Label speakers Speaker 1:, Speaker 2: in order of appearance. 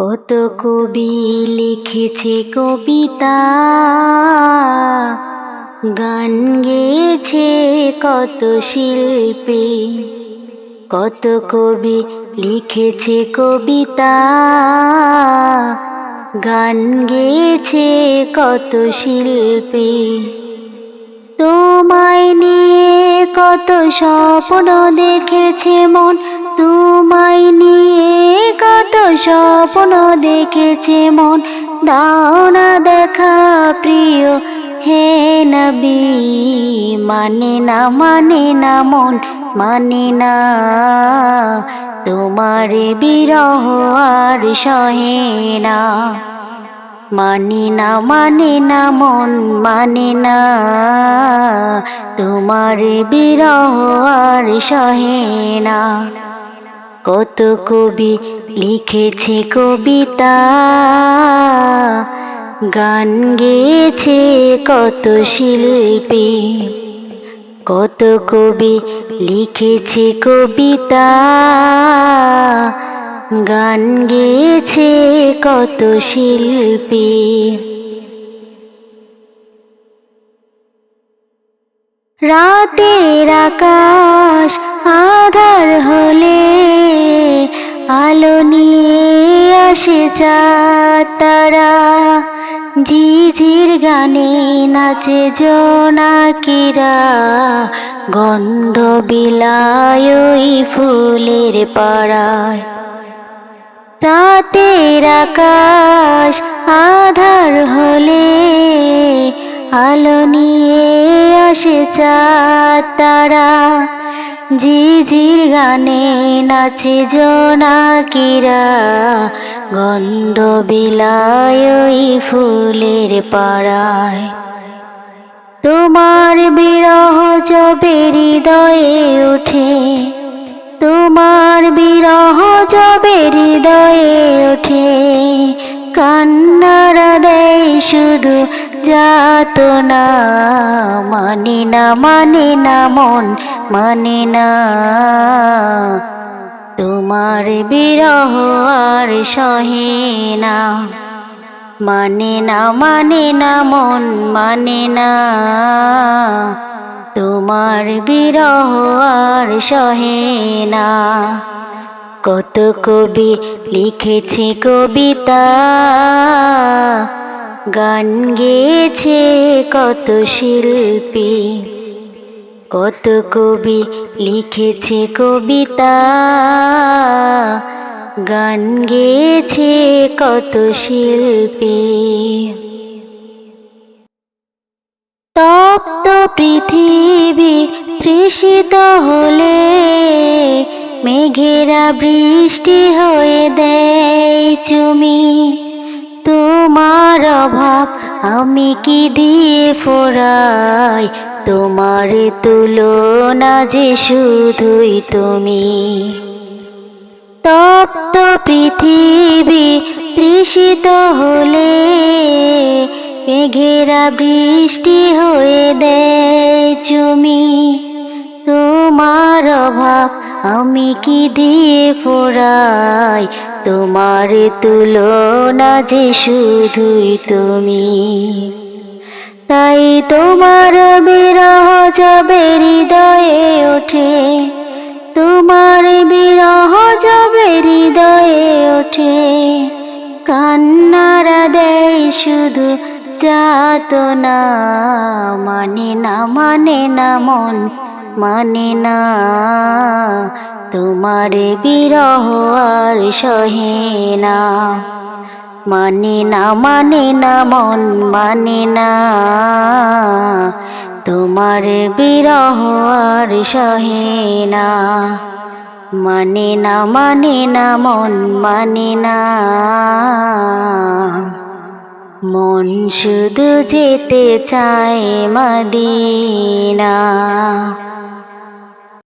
Speaker 1: কত কবি লিখেছে কবিতা। গান গেয়েছে কত শিল্পী। কত কবি লিখেছে কবিতা। গান গেয়েছে কত শিল্পী। তোমায় নিয়ে কত স্বপ্ন দেখেছে মন। তোমায় নিয়ে স্বপ্ন দেখেছে মন। দাও না দেখা প্রিয়, হে নবী। মানে না মানে না মন মানে না। তোমার বিরহ আর সহে না। মানে না মানে না মন মানে না। তোমার বিরহ আর সহে না। কত কবি লিখেছে কবিতা, গান গেয়েছে কত শিল্পী, কত কবি লিখেছে কবিতা, গান গেয়েছে কত শিল্পী। রাতের আকাশ আধার হলে আলো নিয়ে আসে তারা। ঝিঝির গানে নাচে জোনাকিরা গন্ধ বিলায় ফুলের পাড়ায়। রাতের আকাশ আধার হলে আলো নিয়ে আসে চাঁদ তারা। ঝিঝির গানে নাচে জোনাকিরা। গন্ধ বিলায় ওই ফুলের পাড়ায়। তোমার বিরহ যবে হৃদয়ে ওঠে। তোমার বিরহ যবে হৃদয়ে ওঠে। কান্নারা দেয় শুধু যাত না মানে না মানে না, মন মানে না। তোমার বিরহ আর সহে না মানে না মানে না, মন মানে না। তোমার বিরহ আর সহে না। কত কবি লিখেছে কবিতা গান গেয়েছে কত শিল্পী, কত কবি লিখেছে কবিতা। গান গেয়েছে কত শিল্পী। তপ্ত পৃথিবী তৃষিত হলে মেঘেরা বৃষ্টি হয়ে দেয় চুমি। তোমার অভাব আমি কি দিয়ে ফোরাই? তোমার তুলনা যে শুধুই তুমি। তপ্ত পৃথিবী তৃষিত হলে মেঘেরা বৃষ্টি হয়ে দেয় জমি। তোমার অভাব আমি কি দিয়ে ফোরাই? তোমার তুলনা যে শুধুই তুমি। তাই তোমার বিরহ যাবে হৃদয়ে ওঠে, তোমার বিরহ যাবে হৃদয়ে ওঠে। কান্নারা দেয় শুধু যাত না মানে না মানে না মন মানে না তোমার বিরহ আর সহে না। মানে না মানে না, মন মানে না। তোমার বিরহ আর সহে না। মানে না মানে না, মন মানে না। মন শুধু যেতে চায় মদিনা।